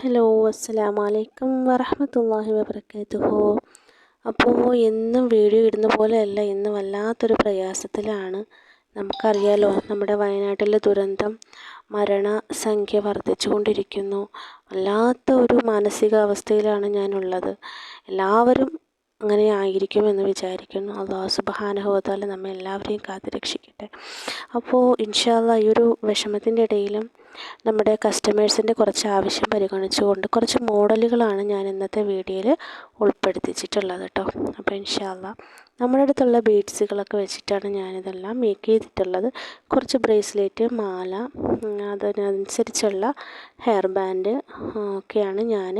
Hello അസ്സലാമു അലൈക്കും വറഹമത്തല്ലാഹി വബറകാതുഹു. അപ്പോൾ എന്നും വീഡിയോ ഇടുന്ന പോലെയല്ല ഇന്ന് വല്ലാത്തൊരു പ്രയാസത്തിലാണ്. നമുക്കറിയാലോ നമ്മുടെ വയനാട്ടിലെ ദുരന്തം മരണസംഖ്യ വർദ്ധിച്ചുകൊണ്ടിരിക്കുന്നു. വല്ലാത്ത ഒരു മാനസികാവസ്ഥയിലാണ് ഞാനുള്ളത്. എല്ലാവരും അങ്ങനെ ആയിരിക്കുമെന്ന് വിചാരിക്കുന്നു. അള്ളാഹു സുബഹാനഹുവതാല നമ്മെ എല്ലാവരെയും കാത്തു രക്ഷിക്കട്ടെ. അപ്പോൾ ഇൻഷാല്ല ഈ ഒരു വിഷമത്തിന്റെ ഇടയിലും നമ്മുടെ കസ്റ്റമേഴ്സിന്റെ കുറച്ച് ആവശ്യം പരിഗണിച്ചുകൊണ്ട് കുറച്ച് മോഡലുകളാണ് ഞാൻ ഇന്നത്തെ വീഡിയോയിൽ ഉൾപ്പെടുത്തിച്ചിട്ടുള്ളത് കേട്ടോ അപ്പോൾ ഇൻഷാല്ല നമ്മുടെ അടുത്തുള്ള ബീഡ്സുകളൊക്കെ വെച്ചിട്ടാണ് ഞാനിതെല്ലാം മേക്ക് ചെയ്തിട്ടുള്ളത്. കുറച്ച് ബ്രേസ്ലെറ്റ് മാല അതിനനുസരിച്ചുള്ള ഹെയർ ബാൻഡ് ഒക്കെയാണ് ഞാൻ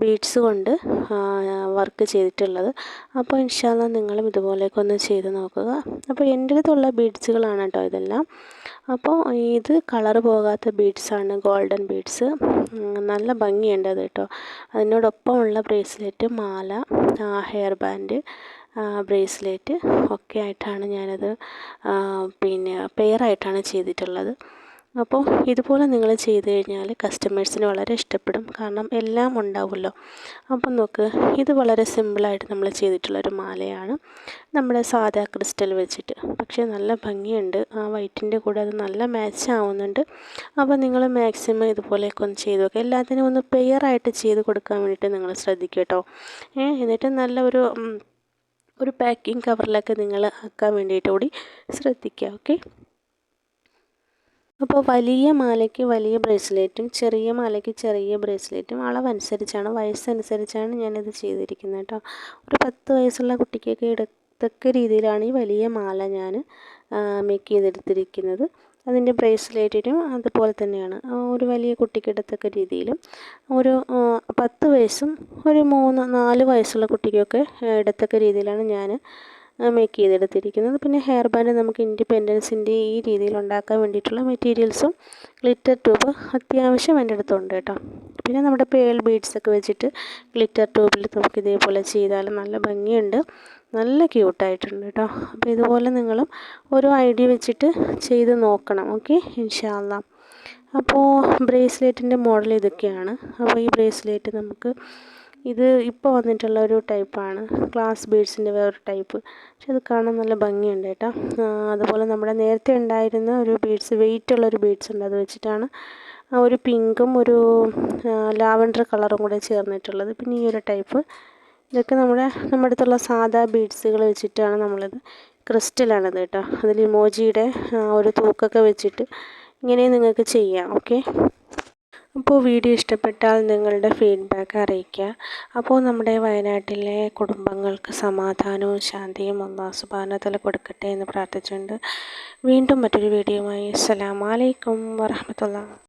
ബീഡ്സ് കൊണ്ട് വർക്ക് ചെയ്തിട്ടുള്ളത്. അപ്പോൾ ഇൻഷാല്ല നിങ്ങളും ഇതുപോലെയൊക്കെ ഒന്ന് ചെയ്ത് നോക്കുക. അപ്പോൾ എന്റെ അടുത്തുള്ള ബീഡ്സുകളാണ് കേട്ടോ ഇതെല്ലാം. അപ്പോൾ ഇത് കളർ പോകാത്ത ബീഡ്സാണ് ഗോൾഡൻ ബീഡ്സ് നല്ല ഭംഗിയുണ്ട് അത് കേട്ടോ. അതിനോടൊപ്പമുള്ള ബ്രേസ്ലെറ്റ് മാല ഹെയർ ബാൻഡ് ബ്രേസ്ലെറ്റ് ഒക്കെ ആയിട്ടാണ് ഞാനത് പിന്നെ പെയറായിട്ടാണ് ചെയ്തിട്ടുള്ളത്. അപ്പോൾ ഇതുപോലെ നിങ്ങൾ ചെയ്ത് കഴിഞ്ഞാൽ കസ്റ്റമേഴ്സിന് വളരെ ഇഷ്ടപ്പെടും. കാരണം എല്ലാം ഉണ്ടാവുമല്ലോ. അപ്പം നോക്ക് ഇത് വളരെ സിമ്പിളായിട്ട് നമ്മൾ ചെയ്തിട്ടുള്ളൊരു മാലയാണ്. നമ്മുടെ സാധാ ക്രിസ്റ്റൽ വെച്ചിട്ട്. പക്ഷേ നല്ല ഭംഗിയുണ്ട്. ആ വൈറ്റിന്റെ കൂടെ അത് നല്ല മാച്ച് ആവുന്നുണ്ട്. അപ്പോൾ നിങ്ങൾ മാക്സിമം ഇതുപോലെയൊക്കെ ഒന്ന് ചെയ്ത് നോക്കുക എല്ലാത്തിനും ഒന്ന് പെയറായിട്ട് ചെയ്ത് കൊടുക്കാൻ വേണ്ടിയിട്ട് നിങ്ങൾ ശ്രദ്ധിക്കുക കേട്ടോ. എന്നിട്ട് നല്ല ഒരു ഒരു പാക്കിംഗ് കവറിലൊക്കെ നിങ്ങൾ ആക്കാൻ വേണ്ടിയിട്ട് കൂടി ശ്രദ്ധിക്കുക ഓക്കെ? അപ്പോൾ വലിയ മാലയ്ക്ക് വലിയ ബ്രേസ്ലെറ്റും ചെറിയ മാലയ്ക്ക് ചെറിയ ബ്രേസ്ലെറ്റും അളവനുസരിച്ചാണ് വയസ്സനുസരിച്ചാണ് ഞാനിത് ചെയ്തിരിക്കുന്നത് കേട്ടോ. ഒരു പത്ത് വയസ്സുള്ള കുട്ടിക്കൊക്കെ ഇടത്തക്ക രീതിയിലാണ് ഈ വലിയ മാല ഞാൻ മേക്ക് ചെയ്തെടുത്തിരിക്കുന്നത്. അതിന്റെ ബ്രേസ്ലെറ്റിനും അതുപോലെ തന്നെയാണ്. ഒരു വലിയ കുട്ടിക്ക് എടുത്തക്ക രീതിയിലും ഒരു പത്ത് വയസ്സും ഒരു മൂന്ന് നാല് വയസ്സുള്ള കുട്ടിക്കൊക്കെ ഇടത്തക്ക രീതിയിലാണ് ഞാൻ മേക്ക് ചെയ്തെടുത്തിരിക്കുന്നത്. പിന്നെ ഹെയർ ബാൻഡ് നമുക്ക് ഇൻഡിപെൻഡൻസിന്റെ ഈ രീതിയിൽ ഉണ്ടാക്കാൻ വേണ്ടിയിട്ടുള്ള മെറ്റീരിയൽസും ഗ്ലിറ്റർ ട്യൂബ് അത്യാവശ്യം എന്റെ അടുത്തുണ്ട് കേട്ടോ. പിന്നെ നമ്മുടെ പേൾ ബീഡ്സ് ഒക്കെ വെച്ചിട്ട് ഗ്ലിറ്റർ ട്യൂബിൽ നമുക്ക് ഇതേപോലെ ചെയ്താൽ നല്ല ഭംഗിയുണ്ട്. നല്ല ക്യൂട്ടായിട്ടുണ്ട് കേട്ടോ. അപ്പോൾ ഇതുപോലെ നിങ്ങളും ഓരോ ഐഡിയ വെച്ചിട്ട് ചെയ്ത് നോക്കണം. ഓക്കെ? ഇൻഷാല്ല അപ്പോൾ ബ്രേസ്ലെറ്റിന്റെ മോഡൽ ഇതൊക്കെയാണ്. അപ്പോൾ ഈ ബ്രേസ്ലെറ്റ് നമുക്ക് ഇത് ഇപ്പോൾ വന്നിട്ടുള്ള ഒരു ടൈപ്പാണ് ഗ്ലാസ് ബീഡ്സിന്റെ വേറൊരു ടൈപ്പ് പക്ഷെ അത് കാണാൻ നല്ല ഭംഗിയുണ്ട് കേട്ടോ. അതുപോലെ നമ്മുടെ നേരത്തെ ഉണ്ടായിരുന്ന ഒരു ബീഡ്സ് വെയിറ്റ് ഉള്ളൊരു ബീഡ്സ് ഉണ്ട് അത് വെച്ചിട്ടാണ് ഒരു പിങ്കും ഒരു ലാവൻഡർ കളറും കൂടെ ചേർന്നിട്ടുള്ളത്. പിന്നെ ഈ ഒരു ടൈപ്പ് ഇതൊക്കെ നമ്മുടെ നമ്മുടെ അടുത്തുള്ള സാധാ ബീഡ്സുകൾ വെച്ചിട്ടാണ് നമ്മളിത് ക്രിസ്റ്റലാണത് കേട്ടോ. അതിൽ ഇമോജിയുടെ ഒരു തൂക്കൊക്കെ വെച്ചിട്ട് ഇങ്ങനെ നിങ്ങൾക്ക് ചെയ്യാം. ഓക്കെ അപ്പോൾ വീഡിയോ ഇഷ്ടപ്പെട്ടാൽ നിങ്ങളുടെ ഫീഡ്ബാക്ക് അറിയിക്കുക. അപ്പോൾ നമ്മുടെ വയനാട്ടിലെ കുടുംബങ്ങൾക്ക് സമാധാനവും ശാന്തിയും സുബാനതല കൊടുക്കട്ടെ എന്ന് പ്രാർത്ഥിച്ചുകൊണ്ട് വീണ്ടും മറ്റൊരു വീഡിയോയുമായി. അസ്സലാമലൈക്കും വറഹമത്തുള്ള